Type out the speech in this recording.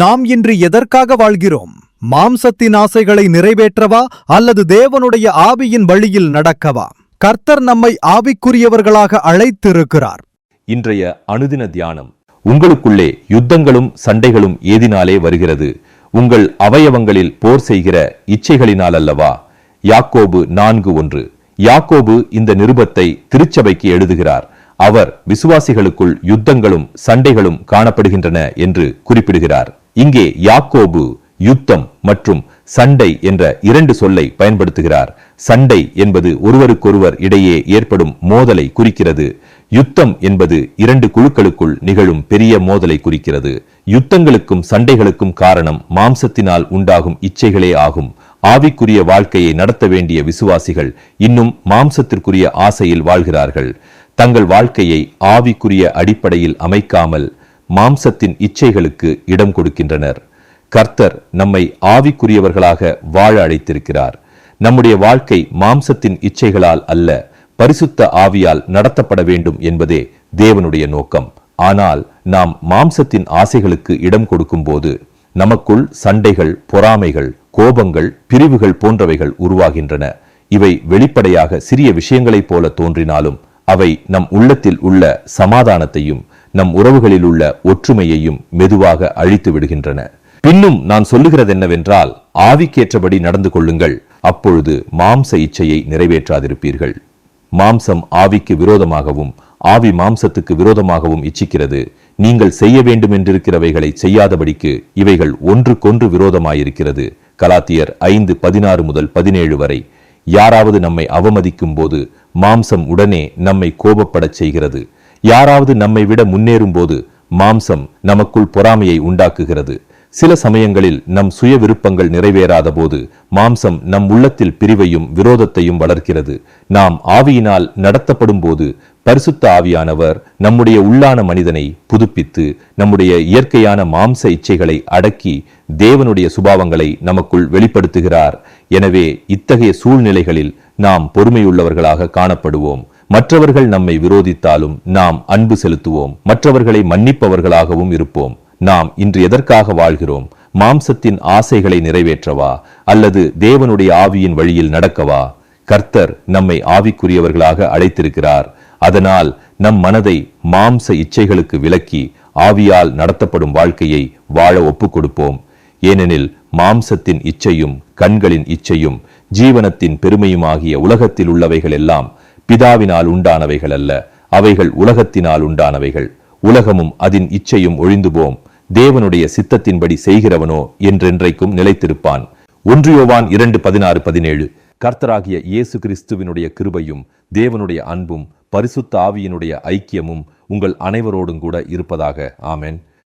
நாம் இன்று எதற்காக வாழ்கிறோம்? மாம்சத்தின் ஆசைகளை நிறைவேற்றவா? அல்லது தேவனுடைய ஆவியின் வழியில் நடக்கவா? கர்த்தர் நம்மை ஆவிக்குரியவர்களாக அழைத்திருக்கிறார். இன்றைய அனுதின தியானம் உங்களுக்குள்ளே யுத்தங்களும் சண்டைகளும் ஏதினாலே வருகிறது. உங்கள் அவயவங்களில் போர் செய்கிற இச்சைகளினால் அல்லவா? யாக்கோபு நான்கு ஒன்று. யாக்கோபு இந்த நிருபத்தை திருச்சபைக்கு எழுதுகிறார். அவர் விசுவாசிகளுக்குள் யுத்தங்களும் சண்டைகளும் காணப்படுகின்றன என்று குறிப்பிடுகிறார். இங்கே யாக்கோபு யுத்தம் மற்றும் சண்டை என்ற இரண்டு சொல்லை பயன்படுத்துகிறார். சண்டை என்பது ஒருவருக்கொருவர் இடையே ஏற்படும் மோதலை குறிக்கிறது. யுத்தம் என்பது இரண்டு குழுக்களுக்குள் நிகழும் பெரிய மோதலை குறிக்கிறது. யுத்தங்களுக்கும் சண்டைகளுக்கும் காரணம் மாம்சத்தினால் உண்டாகும் இச்சைகளே ஆகும். ஆவிக்குரிய வாழ்க்கையை நடத்த வேண்டிய விசுவாசிகள் இன்னும் மாம்சத்திற்குரிய ஆசையில் வாழ்கிறார்கள். தங்கள் வாழ்க்கையை ஆவிக்குரிய அடிப்படையில் அமைக்காமல் மாம்சத்தின் இச்சைகளுக்கு இடம் கொடுக்கின்றனர். கர்த்தர் நம்மை ஆவிக்குரியவர்களாக வாழ அழைத்திருக்கிறார். நம்முடைய வாழ்க்கை மாம்சத்தின் இச்சைகளால் அல்ல பரிசுத்த ஆவியால் நடத்தப்பட வேண்டும் என்பதே தேவனுடைய நோக்கம். ஆனால் நாம் மாம்சத்தின் ஆசைகளுக்கு இடம் கொடுக்கும்போது நமக்குள் சண்டைகள் பொறாமைகள் கோபங்கள் பிரிவுகள் போன்றவைகள் உருவாகின்றன. இவை வெளிப்படையாக சிறிய விஷயங்களைப் போல தோன்றினாலும் அவை நம் உள்ளத்தில் உள்ள சமாதானத்தையும் நம் உறவுகளில் உள்ள ஒற்றுமையையும் மெதுவாக அழித்து விடுகின்றன. பின்னும் நான் சொல்லுகிறது என்னவென்றால் ஆவிக்கேற்றபடி நடந்து கொள்ளுங்கள். அப்பொழுது மாம்ச இச்சையை நிறைவேற்றாதிருப்பீர்கள். மாம்சம் ஆவிக்கு விரோதமாகவும் ஆவி மாம்சத்துக்கு விரோதமாகவும் இச்சிக்கிறது. நீங்கள் செய்ய வேண்டும் என்றிருக்கிறவைகளை செய்யாதபடிக்கு இவைகள் ஒன்றுக்கொன்று விரோதமாயிருக்கிறது. கலாத்தியர் ஐந்து பதினாறு முதல் பதினேழு வரை. யாராவது நம்மை அவமதிக்கும் போது மாம்சம் உடனே நம்மை கோபப்படச் செய்கிறது. யாராவது நம்மை விட முன்னேறும் போது மாம்சம் நமக்குள் பொறாமையை உண்டாக்குகிறது. சில சமயங்களில் நம் சுய விருப்பங்கள் நிறைவேறாத போது மாம்சம் நம் உள்ளத்தில் பிரிவையும் விரோதத்தையும் வளர்க்கிறது. நாம் ஆவியினால் நடத்தப்படும் போது பரிசுத்த ஆவியானவர் நம்முடைய உள்ளான மனிதனை புதுப்பித்து நம்முடைய இயற்கையான மாம்ச இச்சைகளை அடக்கி தேவனுடைய சுபாவங்களை நமக்குள் வெளிப்படுத்துகிறார். எனவே இத்தகைய சூழ்நிலைகளில் நாம் பொறுமையுள்ளவர்களாக காணப்படுவோம். மற்றவர்கள் நம்மை விரோதித்தாலும் நாம் அன்பு செலுத்துவோம். மற்றவர்களை மன்னிப்பவர்களாகவும் இருப்போம். நாம் இன்று எதற்காக வாழ்கிறோம்? மாம்சத்தின் ஆசைகளை நிறைவேற்றவா? அல்லது தேவனுடைய ஆவியின் வழியில் நடக்கவா? கர்த்தர் நம்மை ஆவிக்குரியவர்களாக அழைத்திருக்கிறார். அதனால் நம் மனதை மாம்ச இச்சைகளுக்கு விலக்கி ஆவியால் நடத்தப்படும் வாழ்க்கையை வாழ ஒப்புக் கொடுப்போம் ஏனெனில் மாம்சத்தின் இச்சையும் கண்களின் இச்சையும் ஜீவனத்தின் பெருமையுமாகிய உலகத்தில் உள்ளவைகள் எல்லாம் பிதாவினால் உண்டானவைகள் அல்ல அவைகள் உலகத்தினால் உண்டானவைகள். உலகமும் அதன் இச்சையும் ஒழிந்து போம் தேவனுடைய சித்தத்தின்படி செய்கிறவனோ என்றென்றைக்கும் நிலைத்திருப்பான். ஒன்றியோவான் இரண்டு பதினாறு பதினேழு. கர்த்தராகிய இயேசு கிறிஸ்துவினுடைய கிருபையும் தேவனுடைய அன்பும் பரிசுத்த ஆவியினுடைய ஐக்கியமும் உங்கள் அனைவரோடும் கூட இருப்பதாக. ஆமேன்.